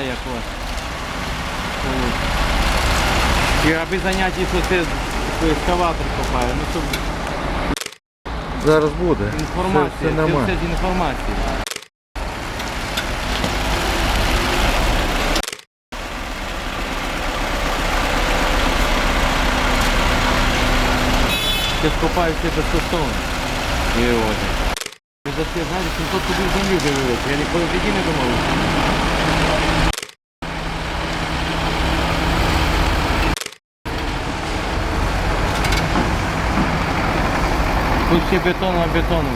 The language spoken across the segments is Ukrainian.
Як. От. І аби заняття, що це що ескаватор копає. Ну щоб Зараз буде. інформація, Це, це, це нема. все з інформації. Це скопають все безкоштовно. Вивозять. Ви за це знаєте, 700 кубів землі дивилися. Я ніколи в житті не думав. Тут ще бетон на бетону.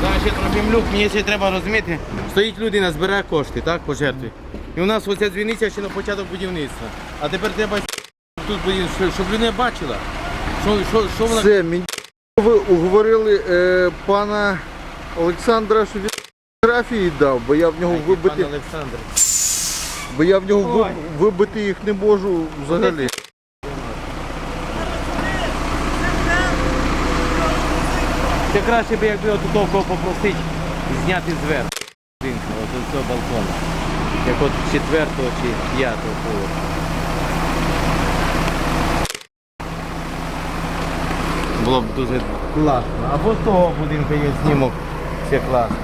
Значить, Трофімлюк, мені ще треба розуміти, стоїть людина, збирає кошти, так, пожертви. І у нас оця дзвіниця ще на початок будівництва. А тепер треба тут будівництво, щоб людина бачила, що, що, що вона Все, мені ви уговорили е, пана Олександра, що він фотографії дав, бо я в нього Пан вибити, Олександр. бо я в нього вибити їх не можу взагалі. Це краще б, якби от того кого попросити зняти зверху. От з цього балкона. Як от четвертого чи п'ятого поверху. Було б дуже класно. Або з того будинку є знімок. Все класно.